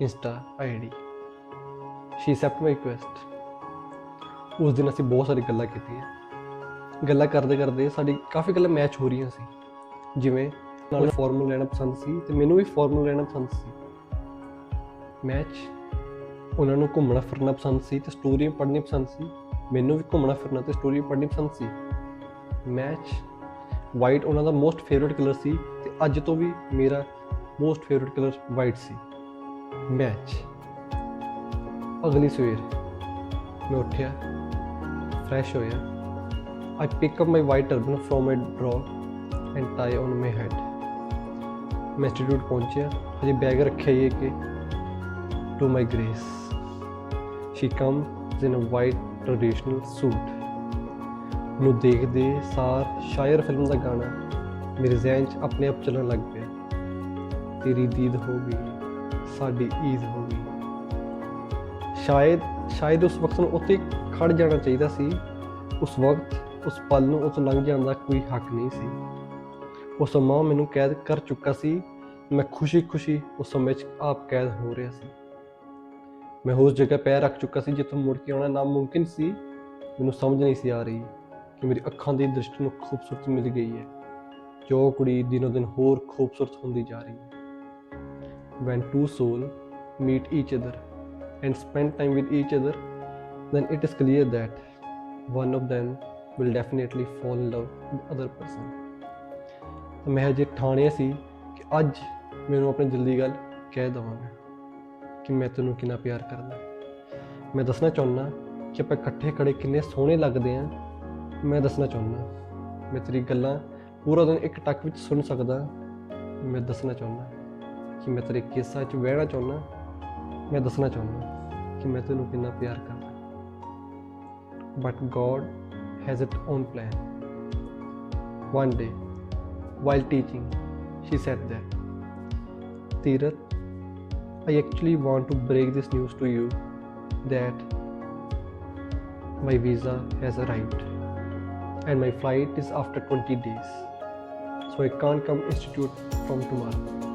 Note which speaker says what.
Speaker 1: Insta ID she accept my request ਉਸ ਦਿਨ ਅਸੀਂ ਬਹੁਤ ਸਾਰੀ ਗੱਲਾਂ ਕੀਤੀਆਂ। ਗੱਲਾਂ ਕਰਦੇ ਕਰਦੇ ਸਾਡੀ ਕਾਫੀ ਗੱਲਾਂ ਮੈਚ ਹੋ ਰਹੀਆਂ ਸੀ। ਜਿਵੇਂ ਨਾਲ ਫਾਰਮਲ ਲੈਣਾ ਪਸੰਦ ਸੀ ਤੇ ਮੈਨੂੰ ਵੀ ਫਾਰਮਲ ਲੈਣਾ ਪਸੰਦ ਸੀ। ਮੈਚ ਉਹਨਾਂ ਨੂੰ ਘੁੰਮਣਾ ਫਿਰਨਾ ਪਸੰਦ ਸੀ ਤੇ ਸਟੋਰੀਆਂ ਪੜ੍ਹਨੀ ਪਸੰਦ ਸੀ। ਮੈਨੂੰ ਵੀ ਘੁੰਮਣਾ ਫਿਰਨਾ ਤੇ ਸਟੋਰੀ ਪੜ੍ਹਨੀ ਪਸੰਦ ਸੀ। ਮੈਚ ਵਾਈਟ ਉਹਨਾਂ ਦਾ ਮੋਸਟ ਫੇਵਰਿਟ ਕਲਰ ਸੀ ਤੇ ਅੱਜ ਤੋਂ ਵੀ ਮੇਰਾ ਮੋਸਟ ਫੇਵਰਿਟ ਕਲਰ ਵਾਈਟ ਸੀ। ਮੈਚ। ਅਗਲੀ ਸਵੇਰ ਮੈਂ ਉੱਠਿਆ ਫਰੈਸ਼ ਹੋਇਆ। I pick up my white turban from my drawer and tie on my head ਮੈਂ ਇੰਸਟੀਟਿਊਟ ਪਹੁੰਚਿਆ, ਹਜੇ ਬੈਗ ਰੱਖਿਆ ਹੀ ਹੈ ਕਿ to my grace she comes in a white traditional suit ਨੂੰ ਦੇਖਦੇ ਸਾਰ ਸ਼ਾਇਰ ਫਿਲਮ ਦਾ ਗਾਣਾ ਮੇਰੇ ਜ਼ਿਹਨ 'ਚ ਆਪਣੇ ਆਪ ਚੱਲਣ ਲੱਗ ਪਿਆ। ਤੇਰੀ ਦੀਦ ਹੋ ਗਈ। ਸਾਡੀ ਈਦ ਹੋ ਗਈ। ਸ਼ਾਇਦ ਸ਼ਾਇਦ ਉਸ ਵਕਤ ਨੂੰ ਉੱਥੇ ਖੜ ਜਾਣਾ ਚਾਹੀਦਾ ਸੀ। ਉਸ ਵਕਤ, ਉਸ ਪਲ ਨੂੰ ਉਸ ਲੰਘ ਜਾਣ ਦਾ ਕੋਈ ਹੱਕ ਨਹੀਂ ਸੀ। ਉਹ ਸਮਾਂ ਮੈਨੂੰ ਕੈਦ ਕਰ ਚੁੱਕਾ ਸੀ। ਮੈਂ ਖੁਸ਼ੀ-ਖੁਸ਼ੀ ਉਸ ਸਮੇਂ 'ਚ ਆਪ ਕੈਦ ਹੋ ਰਿਹਾ ਸੀ। ਮੈਂ ਉਸ ਜਗ੍ਹਾ ਪੈਰ ਰੱਖ ਚੁੱਕਾ ਸੀ ਜਿੱਥੋਂ ਮੁੜ ਕੇ ਆਉਣਾ ਨਾਮੁਮਕਿਨ ਸੀ। ਮੈਨੂੰ ਸਮਝ ਨਹੀਂ ਸੀ ਆ ਰਹੀ ਕਿ ਮੇਰੀ ਅੱਖਾਂ ਦੀ ਦ੍ਰਿਸ਼ਟੀ ਨੂੰ ਖੂਬਸੂਰਤੀ ਮਿਲ ਗਈ ਹੈ। ਜੋ ਕੁੜੀ ਦਿਨੋ ਦਿਨ ਹੋਰ ਖੂਬਸੂਰਤ ਹੁੰਦੀ ਜਾ ਰਹੀ ਹੈ। When two soul meet each other and spend time with each other then it is clear that one of them will definitely fall in love with the other person ਤਾਂ ਮੈਂ ਹਜੇ ਠਾਣਿਆ ਸੀ ਕਿ ਅੱਜ ਮੈਨੂੰ ਆਪਣੇ ਦਿਲ ਦੀ ਗੱਲ ਕਹਿ ਦਵਾਂਗਾ ਕਿ ਮੈਂ ਤੈਨੂੰ ਕਿੰਨਾ ਪਿਆਰ ਕਰਦਾ ਮੈਂ ਦੱਸਣਾ ਚਾਹੁੰਦਾ ਕਿ ਆਪਾਂ ਇਕੱਠੇ ਖੜੇ ਕਿੰਨੇ ਸੋਹਣੇ ਲੱਗਦੇ ਆ ਮੈਂ ਦੱਸਣਾ ਚਾਹੁੰਦਾ ਮੈਂ ਤੇਰੀ ਗੱਲਾਂ ਪੂਰਾ ਦਿਨ ਇੱਕ ਟੱਕ ਵਿੱਚ ਸੁਣ ਸਕਦਾ ਮੈਂ ਦੱਸਣਾ ਚਾਹੁੰਦਾ ਕਿ ਮੈਂ ਤੇਰੇ ਕੇਸਾਂ 'ਚ ਵਹਿਣਾ ਚਾਹੁੰਦਾ ਮੈਂ ਦੱਸਣਾ ਚਾਹੁੰਦਾ ਕਿ ਮੈਂ ਤੈਨੂੰ ਕਿੰਨਾ ਪਿਆਰ ਕਰਦਾ but god has it own plan one day while teaching she said that Tirath I actually want to break this news to you that my visa has arrived and my flight is after 20 days so I can't come institute from tomorrow